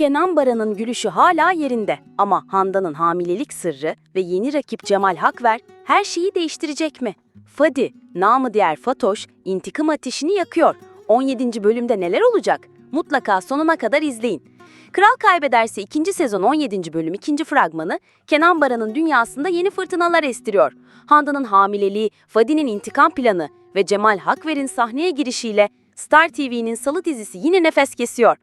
Kenan Baran'ın gülüşü hala yerinde ama Handan'ın hamilelik sırrı ve yeni rakip Cemal Hakver her şeyi değiştirecek mi? Fadi, namı diğer Fatoş, intikam ateşini yakıyor. 17. bölümde neler olacak? Mutlaka sonuna kadar izleyin. Kral Kaybederse 2. sezon 17. bölüm 2. fragmanı Kenan Baran'ın dünyasında yeni fırtınalar estiriyor. Handan'ın hamileliği, Fadi'nin intikam planı ve Cemal Hakver'in sahneye girişiyle Star TV'nin Salı dizisi yine nefes kesiyor.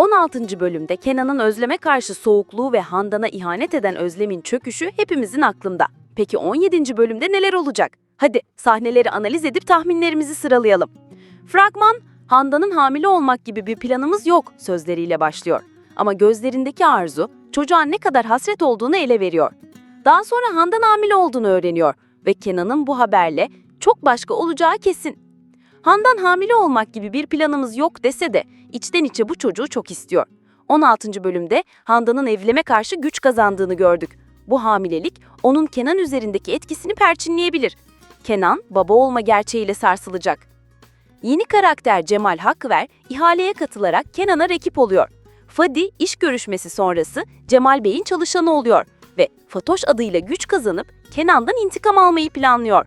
16. bölümde Kenan'ın Özlem'e karşı soğukluğu ve Handan'a ihanet eden Özlem'in çöküşü hepimizin aklında. Peki 17. bölümde neler olacak? Hadi sahneleri analiz edip tahminlerimizi sıralayalım. Fragman, Handan'ın hamile olmak gibi bir planımız yok sözleriyle başlıyor. Ama gözlerindeki arzu çocuğa ne kadar hasret olduğunu ele veriyor. Daha sonra Handan hamile olduğunu öğreniyor ve Kenan'ın bu haberle çok başka olacağı kesin. Handan hamile olmak gibi bir planımız yok dese de içten içe bu çocuğu çok istiyor. 16. bölümde Handan'ın evlime karşı güç kazandığını gördük. Bu hamilelik onun Kenan üzerindeki etkisini perçinleyebilir. Kenan baba olma gerçeğiyle sarsılacak. Yeni karakter Cemal Hakkıver ihaleye katılarak Kenan'a rakip oluyor. Fadi iş görüşmesi sonrası Cemal Bey'in çalışanı oluyor ve Fatoş adıyla güç kazanıp Kenan'dan intikam almayı planlıyor.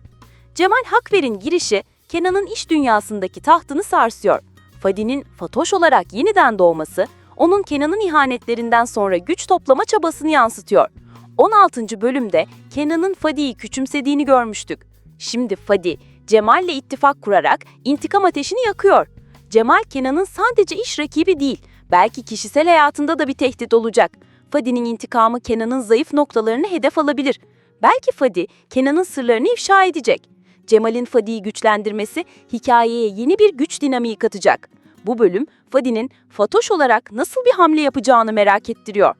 Cemal Hakver'in girişi Kenan'ın iş dünyasındaki tahtını sarsıyor. Fadi'nin Fatoş olarak yeniden doğması, onun Kenan'ın ihanetlerinden sonra güç toplama çabasını yansıtıyor. 16. bölümde Kenan'ın Fadi'yi küçümsediğini görmüştük. Şimdi Fadi, Cemal'le ittifak kurarak intikam ateşini yakıyor. Cemal Kenan'ın sadece iş rakibi değil, belki kişisel hayatında da bir tehdit olacak. Fadi'nin intikamı Kenan'ın zayıf noktalarını hedef alabilir. Belki Fadi, Kenan'ın sırlarını ifşa edecek. Cemal'in Fadi'yi güçlendirmesi hikayeye yeni bir güç dinamiği katacak. Bu bölüm Fadi'nin Fatoş olarak nasıl bir hamle yapacağını merak ettiriyor.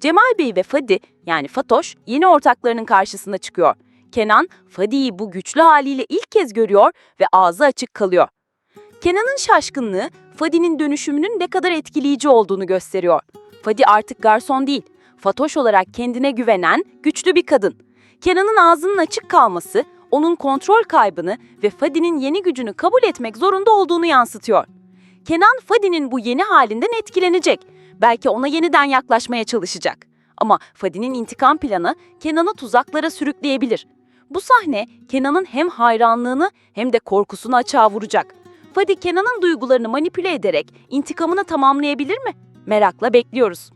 Cemal Bey ve Fadi yani Fatoş yeni ortaklarının karşısına çıkıyor. Kenan Fadi'yi bu güçlü haliyle ilk kez görüyor ve ağzı açık kalıyor. Kenan'ın şaşkınlığı Fadi'nin dönüşümünün ne kadar etkileyici olduğunu gösteriyor. Fadi artık garson değil, Fatoş olarak kendine güvenen güçlü bir kadın. Kenan'ın ağzının açık kalması onun kontrol kaybını ve Fadi'nin yeni gücünü kabul etmek zorunda olduğunu yansıtıyor. Kenan Fadi'nin bu yeni halinden etkilenecek. Belki ona yeniden yaklaşmaya çalışacak. Ama Fadi'nin intikam planı Kenan'ı tuzaklara sürükleyebilir. Bu sahne Kenan'ın hem hayranlığını hem de korkusunu açığa vuracak. Fadi Kenan'ın duygularını manipüle ederek intikamını tamamlayabilir mi? Merakla bekliyoruz.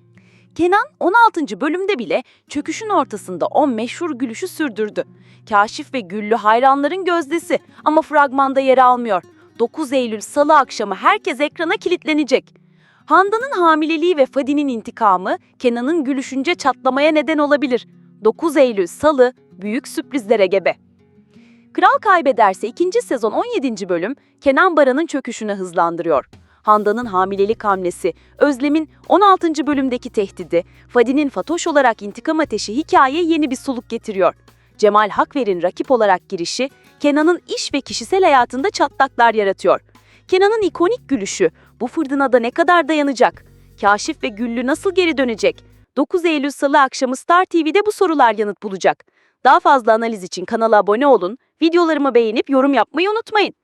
Kenan 16. bölümde bile çöküşün ortasında o meşhur gülüşü sürdürdü. Kaşif ve Güllü hayranların gözdesi ama fragmanda yer almıyor. 9 Eylül Salı akşamı herkes ekrana kilitlenecek. Handan'ın hamileliği ve Fadi'nin intikamı Kenan'ın gülüşünce çatlamaya neden olabilir. 9 Eylül Salı büyük sürprizlere gebe. Kral Kaybederse 2. sezon 17. bölüm Kenan Baran'ın çöküşünü hızlandırıyor. Handan'ın hamilelik hamlesi, Özlem'in 16. bölümdeki tehdidi, Fadi'nin Fatoş olarak intikam ateşi hikayeye yeni bir soluk getiriyor. Cemal Hakver'in rakip olarak girişi, Kenan'ın iş ve kişisel hayatında çatlaklar yaratıyor. Kenan'ın ikonik gülüşü, bu fırtınada ne kadar dayanacak? Kaşif ve Güllü nasıl geri dönecek? 9 Eylül Salı akşamı Star TV'de bu sorular yanıt bulacak. Daha fazla analiz için kanala abone olun, videolarımı beğenip yorum yapmayı unutmayın.